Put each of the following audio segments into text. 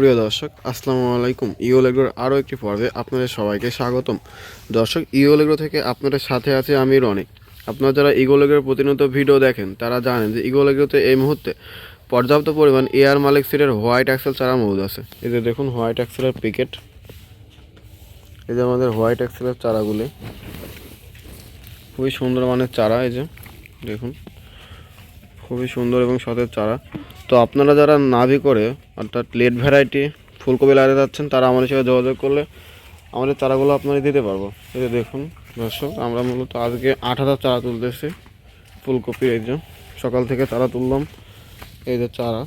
সুপ্রিয় দর্শক, আসসালামু আলাইকুম। ইওলেগ্রোর আরও একটি পর্বে আপনাদের সবাইকে স্বাগতম। দর্শক ইওলেগ্রো থেকে আপনাদের সাথে আছে আমি রনি আপনারা যারা ইগোলেগ্রোর প্রতিনিয়ত ভিডিও দেখেন, তারা জানেন যে ইগোলেগ্রোতে এই মুহূর্তে পর্যাপ্ত পরিমাণ এয়ার মালিক সিটের হোয়াইট অ্যাক্সেল চারা মজুদ আছে। এই যে দেখুন, হোয়াইট অ্যাক্সেলের পিকেট। এই যে আমাদের হোয়াইট অ্যাক্সেলের চারাগুলি। খুবই সুন্দর মানের চারা এই যে, দেখুন। খুবই সুন্দর এবং সতেজ চারা। তো আপনারা যারা নাভি করে, অর্থাৎ লেট ভ্যারাইটি ফুলকপি লাগাতে যাচ্ছেন, তারা আমাদের সাথে যোগাযোগ করলে আমাদের চারাগুলো আপনারা দিতে পারব। এই দেখুন, দর্শক, আমরা মূলত আজকে আট হাজার চারা তুলতেছি ফুলকপি। এই যে সকাল থেকে চারা তুললাম, এই যে চারা।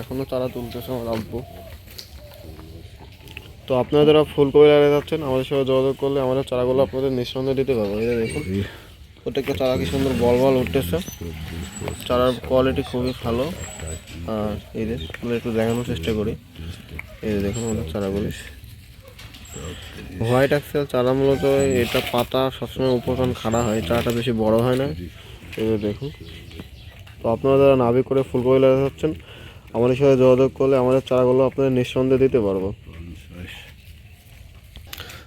এখনও চারা তুলতেছে আমার আব্বু। তো আপনারা যারা ফুলকপি লাগাতে যাচ্ছেন, আমাদের সাথে যোগাযোগ করলে আমাদের চারাগুলো আপনাদের নিঃসন্দেহে দিতে পারব। এই দেখুন প্রত্যেকটা চারা কি সুন্দর বল বল উঠতেছে। চারার কোয়ালিটি খুবই ভালো। আর এই যে একটু দেখানোর চেষ্টা করি। এই যে দেখুন আমাদের চারাগুলি। হোয়াইট অ্যাক্সেল চারা মূলত এটা পাতা সবসময় উপরকান খাড়া হয়, চারাটা বেশি বড় হয় না। এই দেখুন। তো আপনারা যারা নাভি করে ফুলকপি লাগাতে চাচ্ছেন, আমাদের সাথে যোগাযোগ করলে আমাদের চারাগুলো আপনাদের নিঃসন্দেহে দিতে পারব।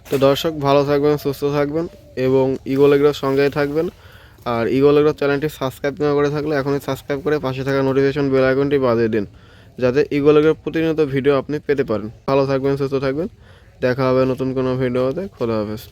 তো দর্শক, ভালো থাকবেন, সুস্থ থাকবেন এবং ইগোলেগ্রার সঙ্গে থাকবেন। আর ইগোলেগ্রার চ্যানেলটি সাবস্ক্রাইব না করে থাকলে এখনই সাবস্ক্রাইব করে পাশে থাকা নোটিফিকেশন বেল আইকনটি বাজিয়ে দিন, যাতে ইগোলেগ্রার প্রতিনিয়ত ভিডিও আপনি পেতে পারেন। ভালো থাকবেন, সুস্থ থাকবেন। দেখা হবে নতুন কোনো ভিডিওতে। খোদা হাফেজ।